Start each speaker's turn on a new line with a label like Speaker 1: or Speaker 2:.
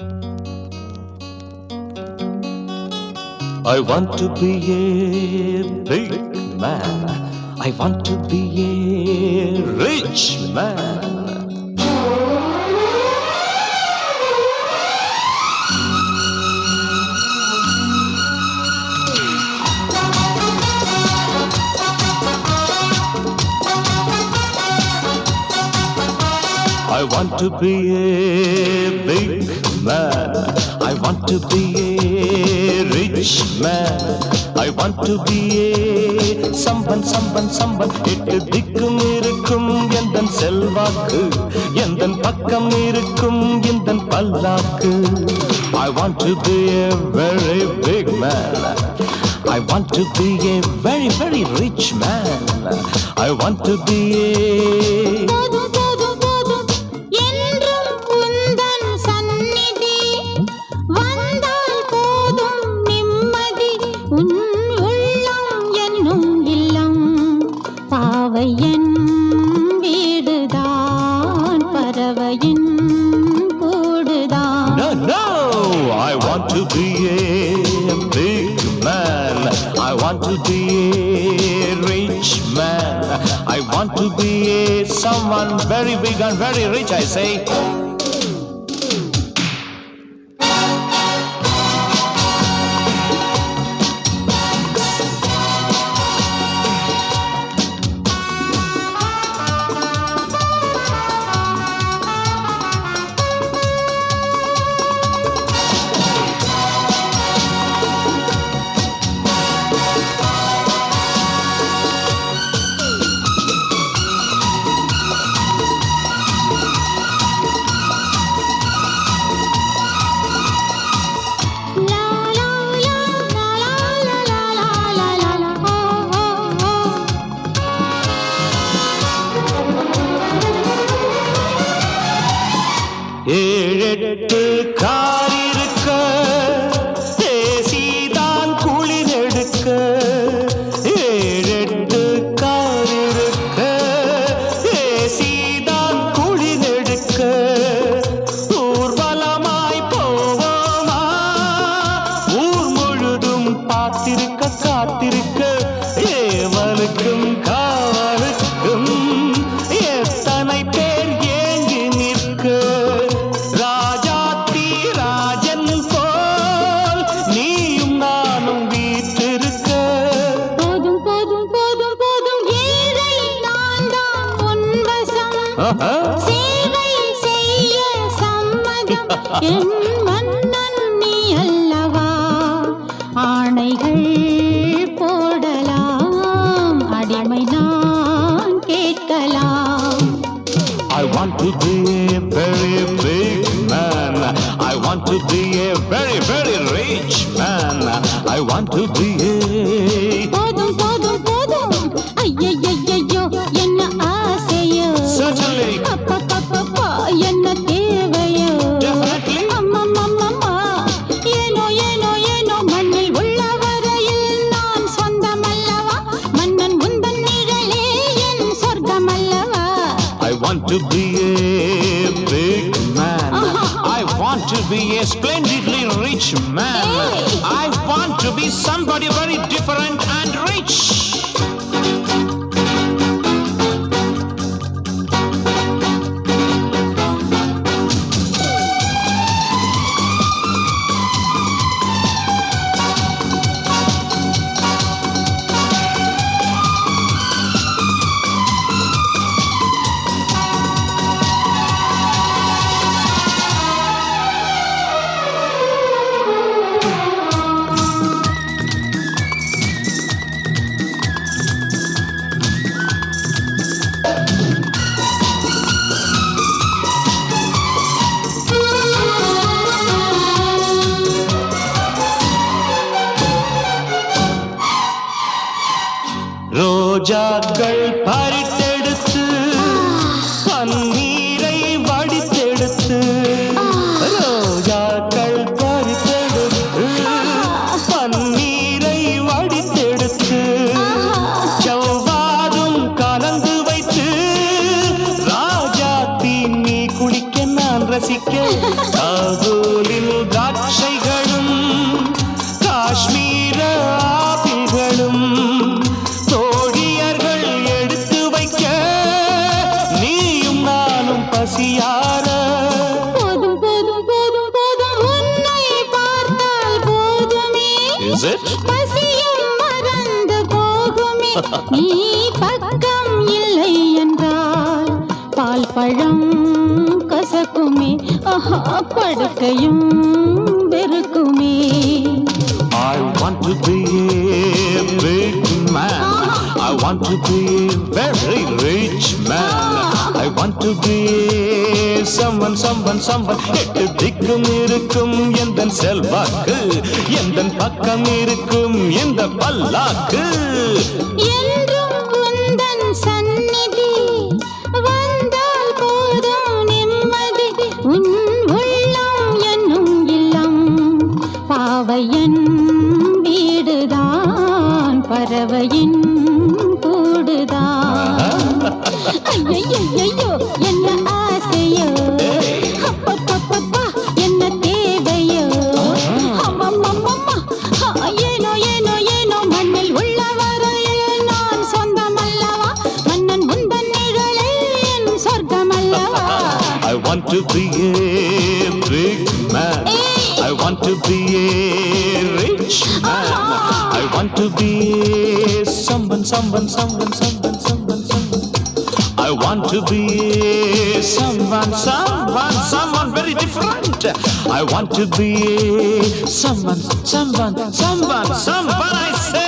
Speaker 1: I want to be a big man. I want to be a rich man. I want to be a big man. I want to be a rich man. I want to be a Sampann Sampann Sampann எட்டு திக்கும் இருக்கும் எந்தன் செல்வாக்கு எந்தன் பக்கம் இருக்கும் எந்தன் பல்லாக்கு I want to be a very big man. I want to be a very very rich man. I want to be a to be a big man. I want to be a rich man. I want to be a someone very big and very rich, I say.
Speaker 2: எட்டு காரிருக்க தேசிதான் குளிரெடுக்க
Speaker 1: ஏழெட்டு காரிருக்க தேசிதான் குளிரெடுக்க ஊர்வலமாய் போவோமா? ஊர் முழுதும் பார்த்திருக்க காத்திருக்க ஏவலுக்கும் to be a very big man. I want to be a very, very rich man. I want to be a. want to be a big man. I want to be a splendidly rich man. I want to be somebody very different and rich. ரோஜாக்கள் பறித்தெடுத்து பன்னீரை வடித்தெடுத்து ரோஜாக்கள் பறித்தெடுத்து பன்னீரை வடித்தெடுத்து செவ்வாதும் கலந்து வைத்து ராஜா தீ நீ குளிக்க நான் ரசிக்க பசியார
Speaker 2: போதும் போதும் போதும் போதும். உன்னை பார்த்தால் போதுமே.
Speaker 1: Is it?
Speaker 2: பசியும் மறந்து போகுமே. நீ பக்கம் இல்லை என்றால் பால் பழம் கசக்குமே. ஆஹா படுக்கையும்
Speaker 1: I want to be a very rich man. I want to be someone, someone, someone. எட்டு திக்கும் இருக்கும் எந்த செல்வாக்கு எந்த பக்கம் இருக்கும் எந்த பல்லாக்கு
Speaker 2: பறவையின் ஐயையையோ என்ன ஆசையோ அப்பப்பப்பப்பா என்ன தேவையோ அம்மம்மம்மம்மா ஆ, ஏனோ ஏனோ ஏனோ மண்ணில் உள்ள வரையில் நான் சொந்தம் அல்லவா மன்னன் முந்தன் நிழலே என் சொர்க்கம் அல்லவா
Speaker 1: I want to be a big man. I want to be a rich man. I want to be someone, someone, someone, someone, someone. To be someone, someone, someone very different. I want to be someone, someone, someone, someone. I say.